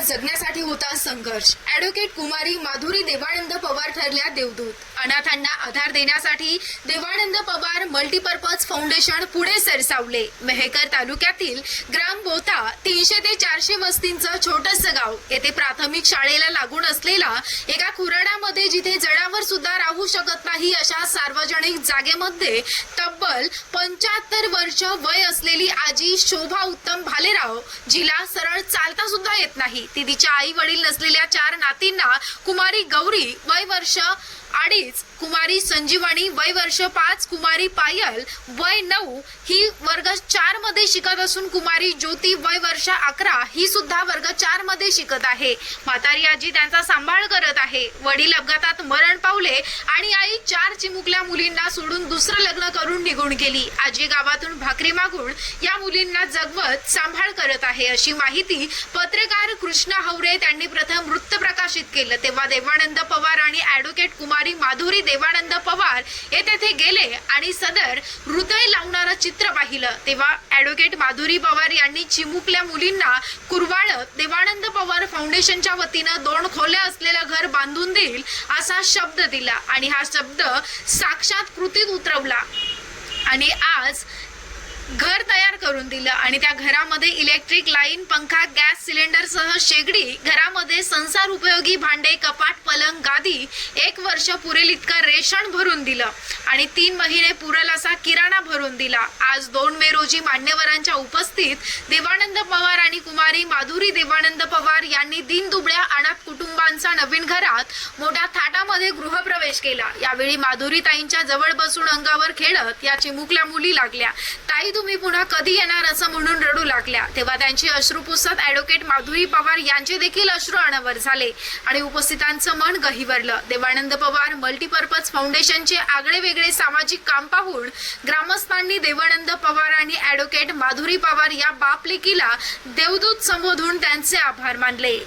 जगण्यासाठी होता संघर्ष. ऍडव्होकेट कुमारी माधुरी देवानंद पवार ठरल्या देवदूत. अनाथांना आधार देण्यासाठी देवानंद पवार मल्टीपर्पज फाउंडेशन पुढे सरसावले. मेहकर तालुक्यातील ग्राम बोथा तीनशे ते चारशे वस्तींचं छोटंसं गाव. येथे प्राथमिक शाळेला लागून असलेला एका खुराडामध्ये जिथे सुद्धा राहू शकत नाही अशा सार्वजनिक जागेमध्ये तब्बल पंच्याहत्तर वर्ष वय असलेली आजी शोभा उत्तम भालेराव जिला सरळ चालता सुद्धा येत नाही. ती तिच्या आई वडील नसलेल्या चार नातींना कुमारी गौरी वय वर्ष अडीच कुमारी संजीवानी वय वर्ष पाच कुमारी पायल वय नऊ ही वर्ग चारमध्ये शिकत असून कुमारी ज्योती वय वर्ष अकरा ही सुद्धा वर्ग चारमध्ये शिकत आहे. म्हातारी आजी त्यांचा सांभाळ करत आहे. वडील अपघातात मरण पावले आणि आई चार चिमुकल्या मुलींना सोडून दुसरं लग्न करून निघून गेली. आजी गावातून भाकरी मागून या मुलींना जगवत सांभाळ करत आहे. अशी माहिती पत्रकार कृष्णा हवरे त्यांनी प्रथम वृत्त प्रकाशित केलं. तेव्हा देवानंद पवार आणि ऍडव्होकेट कुमारी माधुरी देवानंद पवार हे तेथे गेले आणि सदर हृदय लावणारं चित्र पाहिलं. तेव्हा ऍडव्होकेट माधुरी पवार यांनी चिमुकल्या मुलींना कुरवाळत देवानंद पवार फाउंडेशनच्या वतीनं दोन खोल्या असलेलं घर बांधून देईल असा शब्द दिला. आणि हा शब्द साक्षात कृतीत उतरवला. आणि आज घर तयार करून दिलं आणि त्या घरामध्ये इलेक्ट्रिक लाईन पंखा गॅस सिलेंडर सह शेगडी घरामध्ये संसार उपयोगी भांडे कपाट पलंग गादी एक वर्ष पुरेल इतकं रेशन भरून दिलं. आणि तीन महिने पुरेल असा किराणा भरून दिला. आज दोन मे रोजी मान्यवरांच्या उपस्थित देवानंद पवार आणि कुमारी माधुरी देवानंद पवार यांनी दिनदुबळ्या अनाथ कुटुंबांचा नवीन घरात मोठ्या थाटामध्ये गृहप्रवेश केला. यावेळी माधुरी ताईंच्या जवळ बसून अंगावर खेळत या चिमुकल्या मुली लागल्या. ताई तुम्ही पुन्हा कधी येणार असं म्हणून रडू लागल्या. तेव्हा त्यांची अश्रू पुसत ऍडव्होकेट माधुरी पवार यांचे देखील अश्रू अनावर झाले आणि उपस्थितांचं मन गहिवरलं. देवानंद पवार मल्टीपर्पज फाउंडेशनचे आगळे वेगळे सामाजिक काम पाहून ग्रामस्थांनी देवानंद पवार आणि ऍडव्होकेट माधुरी पवार या बापलेकीला देवदूत संबोधून त्यांचे आभार मानले.